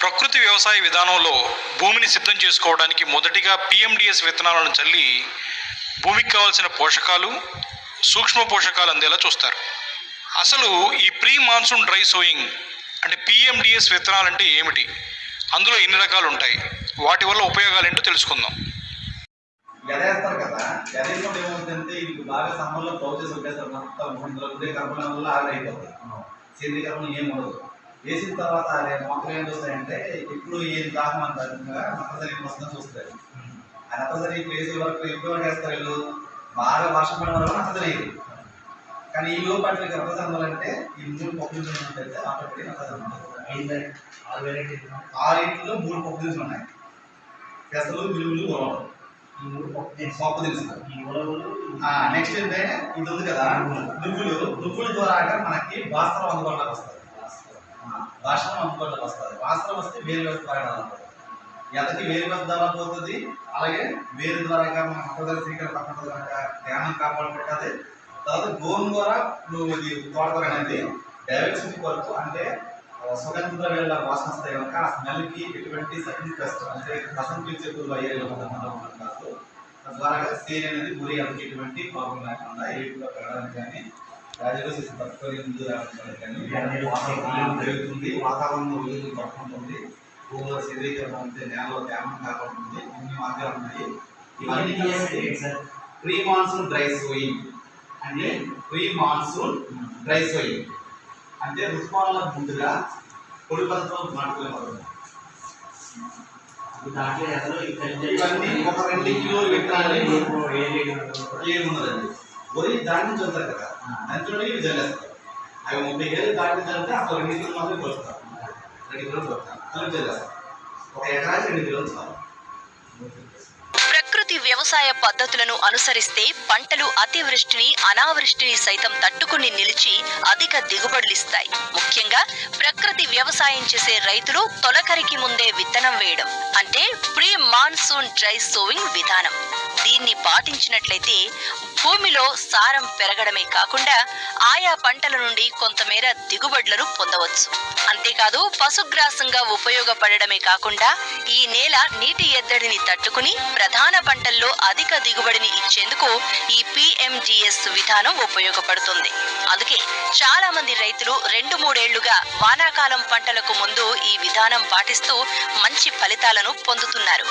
ప్రకృతి వ్యవసాయ విధానంలో భూమిని సిద్ధం చేసుకోవడానికి మొదటిగా పిఎండిఎస్ విత్తనాలను చల్లి భూమికి కావాల్సిన పోషకాలు సూక్ష్మ పోషకాలు అందేలా చూస్తారు. అసలు ఈ ప్రీ మాన్సూన్ డ్రై సోయింగ్ అంటే పిఎండిఎస్ విత్తనాలు అంటే ఏమిటి? అందులో ఎన్ని రకాలు ఉంటాయి? వాటి వల్ల ఉపయోగాలు ఏంటో తెలుసుకుందాం. గదేస్తారు కదా. గదేసినప్పుడు ఏమవుతుందంటే ఇది బాగా సమ్మర్లో పౌచెస్ చేసి పెట్టేస్తారు మొత్తం. ఇందులో ఉండే కర్మల వల్ల ఆవిరి సేంద్రీయ కర్మలు ఏం ఉండదు. వేసిన తర్వాత అదే మొక్కలు ఏం చూస్తాయంటే ఇప్పుడు ఏం దాహం అంటారు. నక్కసరి వస్తుందని చూస్తారు. ఆ ఇప్పుడు వేసే వరకు ఎప్పుడు వరకు వేస్తారు వీళ్ళు? బాగా వర్షం పడడం వల్ల నక్కసరి వేయరు కానీ ఈ లోపు అట్లా అందాలంటే ఈ మూడు పప్పులు అప్పటికి నక్కసరి ఉంటుంది. ఆరింటిలో మూడు పప్పు దినుసులు ఉన్నాయి. పెసలు మిలుగులు ఉలవలు. పప్పు దినుసులు నెక్స్ట్ ఏంటంటే ఇది ఉంది కదా నువ్వులు. నువ్వుల ద్వారా మనకి వాస్తవం అందుబాటులోకి వస్తుంది భాషణం అందుబాటులోకి వస్తుంది. వాస్తవం వస్తే వేరు వ్యవస్థ ద్వారా ఎంతకి వేరు వ్యవస్థ ద్వారా అవుతుంది అలాగే వేరు ద్వారా మన మొక్కజొన్న శ్రీకరణ పక్కన ధ్యానం కాపాడుకుంటుంది తర్వాత గోంగూర నువ్వు ఇది తోటకూర అనేది డైవర్సిటీ కొరకు అంటే సుగంధ వేళ వాసన వస్తాయి కనుక ఆ స్మెల్కి ఎటువంటి సకింగ్ పెస్ట్ అంటే రసం పీల్చే పురుగు కాదు తద్వారా సీన్ అనేది గురి అందుకు ఎటువంటి ప్రాబ్లం లేకుండా ఏడులో పెరగడానికి కానీ రాజులో చేసిన తక్కువ ముందు కానీ పెరుగుతుంది వాతావరణం రోజులు పట్టుకుంటుంది భూముల అంటే నేలలో తేమ కాపాడుతుంది ఇన్ని మార్గాలు ఉన్నాయి. ఇవన్నీ ప్రీ మాన్సూన్ డ్రై సోయింగ్. అంటే ప్రీ మాన్సూన్ డ్రై సోయింగ్. అంటే ఋతుపావన ముందుగా పొడి పద్ధతిలో నాటుకునే పద్ధతి ఇవన్నీ ఒక రెండు కిలోలు విత్తనాలు ఏమున్నదండి వరి దాన్ని చల్లుతారు కదా. దాంట్లో ఇవి జల్లేస్తారు. అవి ముప్పై కేజీలు దాటిన తర్వాత అసలు రెండు కిలోలు మాత్రమే కొలుస్తారు రెండు కిలోలు కొలుస్తారు అలా జల్లేస్తారు. ఒక ఎకరానికి రెండు కిలోలు చాలు ప్రకృతి వ్యవసాయ పద్ధతులను అనుసరిస్తే పంటలు అతివృష్టిని అనావృష్టిని సైతం తట్టుకుని నిలిచి అధిక దిగుబడులిస్తాయి. ముఖ్యంగా ప్రకృతి వ్యవసాయం చేసే రైతులు తొలకరికి ముందే విత్తనం వేయడం అంటే ప్రీ మాన్సూన్ డ్రై సోవింగ్ విధానం. దీన్ని పాటించినట్లయితే భూమిలో సారం పెరగడమే కాకుండా ఆయా పంటల నుండి కొంతమేర దిగుబడులను పొందవచ్చు. అంతేకాదు పశుగ్రాసంగా ఉపయోగపడడమే కాకుండా ఈ నేల నీటి ఎద్దడిని తట్టుకుని ప్రధాన పంట పంటల్లో అధిక దిగుబడిని ఇచ్చేందుకు ఈ పిఎంజిఎస్ విధానం ఉపయోగపడుతుంది. అందుకే చాలా మంది రైతులు రెండు మూడేళ్ళుగా వానాకాలం పంటలకు ముందు ఈ విధానం పాటిస్తూ మంచి ఫలితాలను పొందుతున్నారు.